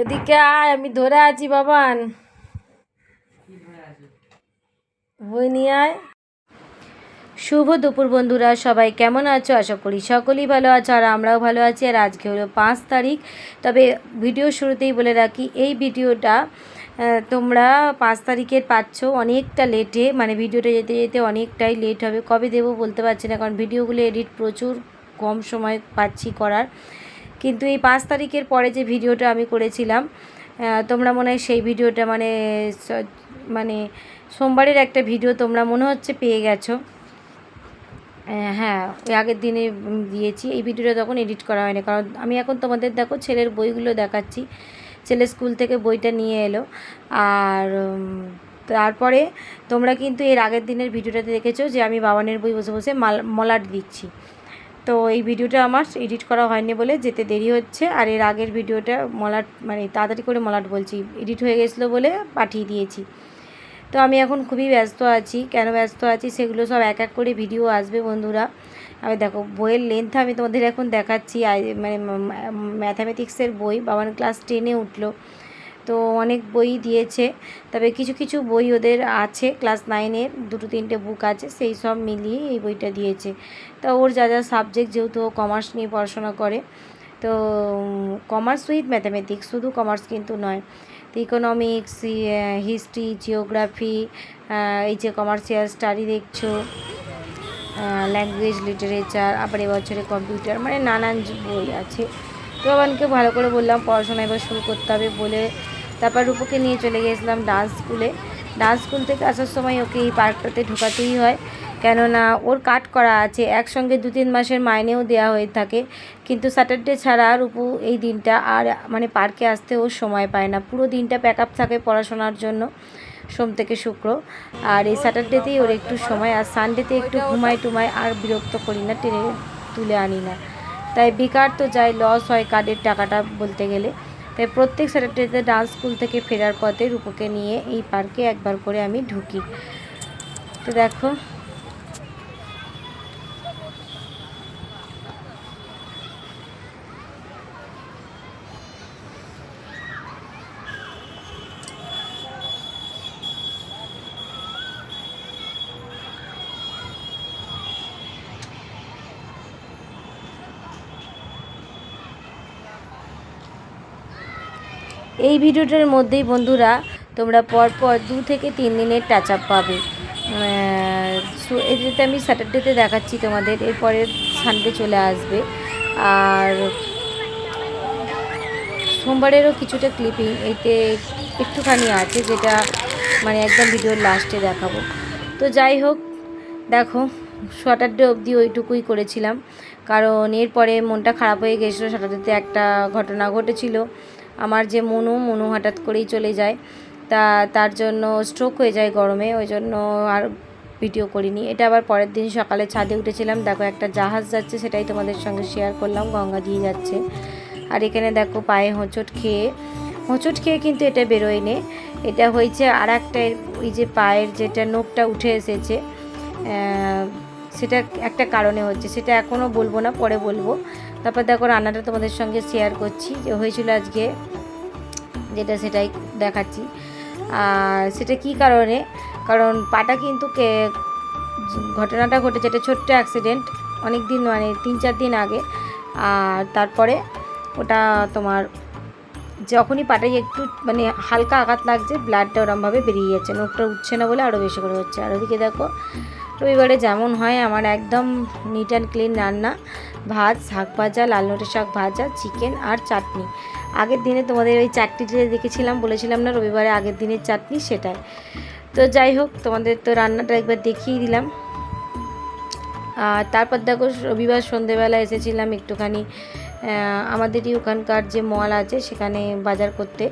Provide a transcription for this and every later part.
এদিকে আয়, আমি ধরে আছি, বাবান। বই নিয়ে আয়। শুভ দুপুর, বন্ধুরা। সবাই কেমন আছো? আশা করি সকলেই ভালো আছো, আর আমরাও ভালো আছি। আর আজকে হলো পাঁচ তারিখ। তবে ভিডিও শুরুতেই বলে রাখি, এই ভিডিওটা তোমরা পাঁচ তারিখের পাচ্ছ অনেকটা লেটে। মানে ভিডিওটা যেতে যেতে অনেকটাই লেট হবে। কবে দেবো বলতে পারছি না, কারণ ভিডিওগুলো এডিট প্রচুর কম সময় পাচ্ছি করার। কিন্তু এই পাঁচ তারিখের পরে যে ভিডিওটা আমি করেছিলাম তোমরা মনে হয় সেই ভিডিওটা মানে মানে সোমবারের একটা ভিডিও তোমরা মনে হচ্ছে পেয়ে গেছো। হ্যাঁ ওই আগের দিনে দিয়েছি। এই ভিডিওটা তখন এডিট করা হয়নি। কারণ আমি এখন তোমাদের দেখো ছেলের বইগুলো দেখাচ্ছি। ছেলে স্কুল থেকে বইটা নিয়ে এলো। আর তারপরে তোমরা কিন্তু এর আগের দিনের ভিডিওটাতে দেখেছ যে আমি বাবানের বই বসে বসে মাল, মলাট দিচ্ছি। তো এই ভিডিওটা আমার এডিট করা হয়নি বলে যেতে দেরি হচ্ছে। আর এর আগের ভিডিওটা মলাট মানে তাড়াতাড়ি করে মলাট বলছি, এডিট হয়ে গেছিল বলে পাঠিয়ে দিয়েছি। তো আমি এখন খুবই ব্যস্ত আছি। কেন ব্যস্ত আছি? সেগুলো সব এক এক করে ভিডিও আসবে বন্ধুরা। আমি দেখো, বইয়ের লেন্থ আমি তোমাদের এখন দেখাচ্ছি। মানে ম্যাথামেটিক্সের বই, বাবার ক্লাস টেনে উঠল। তো অনেক বই দিয়েছে। তবে কিছু কিছু বই ওদের আছে, ক্লাস নাইনের দুটো, তিনটে বুক আছে, সেই সব মিলিয়ে এই বইটা দিয়েছে। তা ওর যা যা সাবজেক্ট যেহেতু ও কমার্স নিয়ে পড়াশোনা করে, তো কমার্স উইথ ম্যাথামেটিক্স শুধু কমার্স কিন্তু নয়, তো ইকোনমিক্স হিস্ট্রি জিওগ্রাফি এই যে কমার্শিয়াল স্টাডি দেখছ ল্যাঙ্গুয়েজ লিটারেচার আবার এবছরে কম্পিউটার মানে নানান বই আছে। তো আমাকে ভালো করে বললাম, পড়াশোনা এবার শুরু করতে হবে বলে তারপর রূপকে নিয়ে চলে গিয়েছিলাম ডান্স স্কুলে ডান্স স্কুল থেকে আসার সময় ওকে এই পার্কটাতে ঢোকাতেই হয়। কেননা ওর কাট করা আছে, একসঙ্গে দু তিন মাসের মাইনেও দেওয়া হয়ে থাকে। কিন্তু স্যাটারডে ছাড়া রূপু এই দিনটা আর মানে পার্কে আসতে ওর সময় পায় না। পুরো দিনটা প্যাক আপ থাকে পড়াশোনার জন্য, সোম থেকে শুক্র। আর এই স্যাটারডেতেই ওর একটু সময়, আর সানডেতে একটু ঘুমায় টুমায় আর বিরক্ত করি না, টেনে তুলে আনি না। তাই বেকার তো যাই লস হয় কার্ডের টাকাটা বলতে গেলে। তাই প্রত্যেক স্যাটারডেতে ডান্স স্কুল থেকে ফেরার পথে রূপকে নিয়ে এই পার্কে একবার করে আমি ঢুকি। তো দেখো এই ভিডিওটার মধ্যেই বন্ধুরা তোমরা পরপর দু থেকে তিন দিনের টাচ আপ পাবে। সো এটাতে আমি স্যাটারডেতে দেখাচ্ছি তোমাদের, এরপরে সানডে চলে আসবে। আর সোমবারেরও কিছুটা ক্লিপিং এতে একটুখানি আছে যেটা মানে একদম ভিডিওর লাস্টে দেখাবো। তো যাই হোক, দেখো স্যাটারডে অবধি ওইটুকুই করেছিলাম। কারণ এরপরে মনটা খারাপ হয়ে গেছিল স্যাটারডেতে একটা ঘটনা ঘটেছিল। আমার যে মনু মনু হঠাৎ করেই চলে যায়। তা, তার জন্য স্ট্রোক হয়ে যায় গরমে, ওই জন্য আর ভিডিও করিনি। এটা আবার পরের দিন সকালে ছাদে উঠেছিলাম। দেখো, একটা জাহাজ যাচ্ছে, সেটাই তোমাদের সঙ্গে শেয়ার করলাম, গঙ্গা দিয়ে যাচ্ছে। আর এখানে দেখো, পায়ে হোঁচট খেয়ে হোঁচট খেয়ে কিন্তু এটা বেরোয়নি। এটা হয়েছে আর একটা ওই যে পায়ের যেটা নোকটা উঠে এসেছে সেটা একটা কারণে হচ্ছে, সেটা এখনও বলব না, পরে বলব। তারপর দেখো রান্নাটা তোমাদের সঙ্গে শেয়ার করছি, যে হয়েছিল আজকে, যেটা সেটাই দেখাচ্ছি। আর সেটা কি কারণে? কারণ পাটা কিন্তু কে, ঘটনাটা ঘটেছে, এটা ছোট্ট অ্যাক্সিডেন্ট অনেক দিন মানে তিন চার দিন আগে। আর তারপরে ওটা তোমার যখনই পাটায় একটু মানে হালকা আঘাত লাগছে ব্লাডটা ওরমভাবে বেরিয়ে যাচ্ছে নোকটা উঠছে না বলে আরও বেশি করে হচ্ছে। আর ওদিকে দেখো রবিবারে যেমন হয় আমার একদম নিট অ্যান্ড ক্লিন রান্না। ভাত, শাক ভাজা, লাল নোটের শাক ভাজা চিকেন আর চাটনি। আগের দিনে তোমাদের ওই চাটনিটা দেখেছিলাম, বলেছিলাম না রবিবারে আগের দিনের চাটনি সেটাই। তো যাই হোক, তোমাদের তো রান্নাটা একবার দেখিয়ে দিলাম। আর তারপর দেখো, রবিবার সন্ধেবেলা এসেছিলাম একটুখানি আমাদেরই ওখানকার যে মল আছে সেখানে বাজার করতে।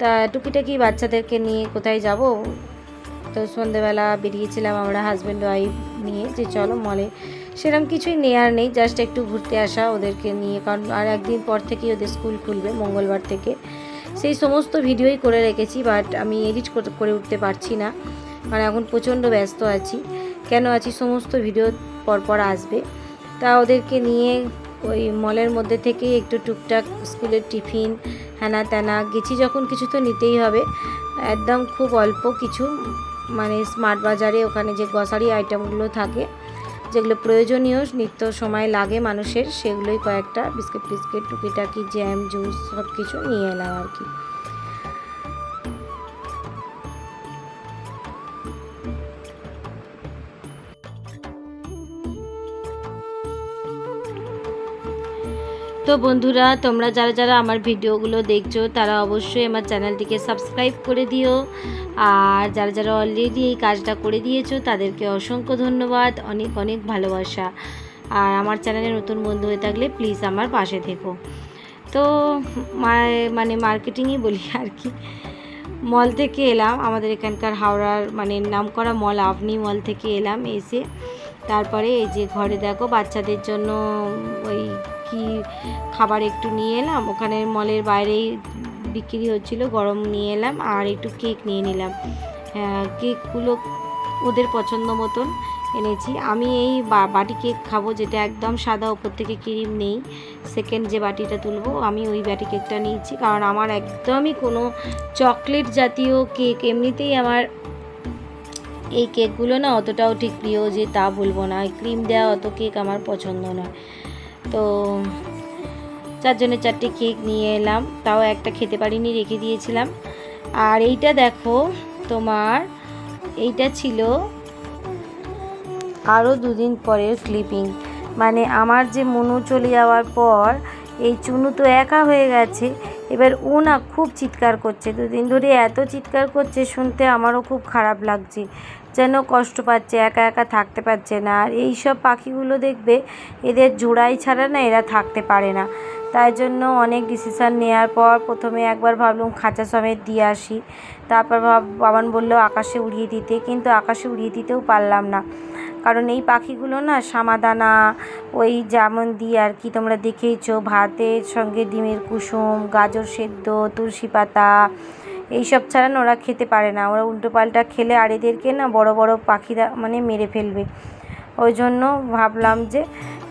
তা টুকিটাকি বাচ্চাদেরকে নিয়ে কোথায় যাব? তো সন্ধেবেলা বেরিয়েছিলাম আমরা হাজব্যান্ড ওয়াইফ নিয়ে যে চলো মলে সেরকম কিছুই নেয়ার নেই জাস্ট একটু ঘুরতে আসা ওদেরকে নিয়ে। কারণ আর একদিন পর থেকেই ওদের স্কুল খুলবে মঙ্গলবার থেকে। সেই সমস্ত ভিডিওই করে রেখেছি বাট আমি এডিট করে উঠতে পারছি না। কারণ এখন প্রচণ্ড ব্যস্ত আছি। কেন আছি? সমস্ত ভিডিও পরপর আসবে। তা ওদেরকে নিয়ে ওই মলের মধ্যে থেকেই একটু টুকটাক স্কুলের টিফিন হ্যানা ত্যানা, গেছি যখন, কিছু তো নিতেই হবে। একদম খুব অল্প কিছু। মানে স্মার্ট বাজারে ওখানে যে গ্রসারি আইটেমগুলো থাকে, যেগুলো প্রয়োজনীয়, নিত্য সময় লাগে মানুষের, সেগুলোই কয়েকটা বিস্কিট ফিস্কিট টুকিটাকি জ্যাম জুস সব কিছু নিয়ে এলাম আর কি। তো বন্ধুরা, তোমরা যারা যারা আমার ভিডিওগুলো দেখছ, তারা অবশ্যই আমার চ্যানেলটিকে সাবস্ক্রাইব করে দিও। আর যারা যারা অলরেডি এই কাজটা করে দিয়েছ, তাদেরকে অসংখ্য ধন্যবাদ, অনেক অনেক ভালোবাসা। আর আমার চ্যানেলে নতুন বন্ধু হয়ে থাকলে প্লিজ আমার পাশে থেকো। তো মানে মার্কেটিংই বলি আর কি। মল থেকে এলাম, আমাদের এখানকার হাওড়ার মানে নামকরা মল আভনি মল থেকে এলাম এসে। তারপরে এই যে ঘরে দেখো, বাচ্চাদের জন্য ওই কি খাবার একটু নিয়ে এলাম। ওখানে মলের বাইরেই বিক্রি হচ্ছিল, গরম নিয়ে এলাম আর একটু কেক নিয়ে নিলাম। কেকগুলো ওদের পছন্দ মতন এনেছি। আমি এই বাটি কেক খাব যেটা একদম সাদা ওপর থেকে ক্রিম নেই সেকেন্ড যে বাটিটা তুলবো, আমি ওই বাটি কেকটা নিয়েছি। কারণ আমার একদমই কোনো চকলেট জাতীয় কেক, এমনিতেই আমার এই কেকগুলো না অতটাও ঠিক প্রিয় যে তা বলব না। ক্রিম দেওয়া অত কেক আমার পছন্দ নয়। তো চারজনের চারটে কেক নিয়ে এলাম। তাও একটা খেতে পারিনি, রেখে দিয়েছিলাম। আর এইটা দেখো, তোমার এইটা ছিল আরও দুদিন পরের ক্লিপিং মানে আমার যে মনু চলে যাওয়ার পর, এই চুনু তো একা হয়ে গেছে। এবার ও না খুব চিৎকার করছে। দুদিন ধরে এত চিৎকার করছে, শুনতে আমারও খুব খারাপ লাগছে। যেন কষ্ট পাচ্ছে, একা একা থাকতে পারছে না। আর এই সব পাখিগুলো দেখবে, এদের জোড়াই ছাড়া না এরা থাকতে পারে না। তাই জন্য অনেক ডিসিশান নেওয়ার পর প্রথমে একবার ভাবলাম খাঁচা সমেত দিয়ে আসি। তারপর ভাব বাবান বলল, আকাশে উড়িয়ে দিতে। কিন্তু আকাশে উড়িয়ে দিতেও পারলাম না। কারণ এই পাখিগুলো না সামাদানা, ওই যেমন দিই আর কি তোমরা দেখেইছো, ভাতের সঙ্গে ডিমের কুসুম, গাজর সেদ্ধ, তুলসী পাতা, এইসব ছাড়া না ওরা খেতে পারে না। ওরা উল্টো পাল্টা খেলে আর এদেরকে না বড় বড় পাখিরা মানে মেরে ফেলবে। ওই জন্য ভাবলাম যে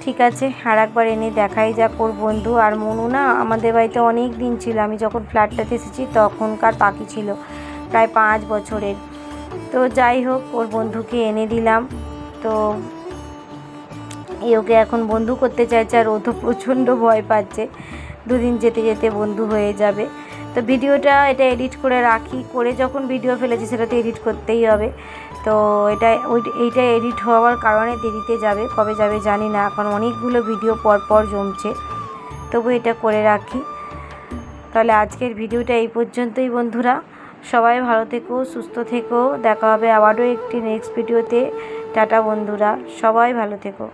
ঠিক আছে আর একবার এনে দেখাই যাক ওর বন্ধু। আর মনু না আমাদের বাড়িতে অনেক দিন ছিল, আমি যখন ফ্ল্যাটটাতে এসেছি তখনকার পাখি ছিল, প্রায় পাঁচ বছরের। তো যাই হোক, ওর বন্ধুকে এনে দিলাম। তো এ ওকে এখন বন্ধু করতে চাইছে আর ও তো প্রচণ্ড ভয় পাচ্ছে। দুদিন যেতে যেতে বন্ধু হয়ে যাবে। তো ভিডিওটা এটা এডিট করে রাখি। করে যখন ভিডিও ফেলেছি সেটা তো এডিট করতেই হবে। তো এটা ওই এইটা এডিট হওয়ার কারণে দেরিতে যাবে। কবে যাবে জানি না। এখন অনেকগুলো ভিডিও পর পর জমছে। তবু এটা করে রাখি। তাহলে আজকের ভিডিওটা এই পর্যন্তই বন্ধুরা। সবাই ভালো থেকো, সুস্থ থেকো। দেখা হবে আবারও একটি নেক্সট ভিডিওতে টাটা বন্ধুরা, সবাই ভালো থেকো।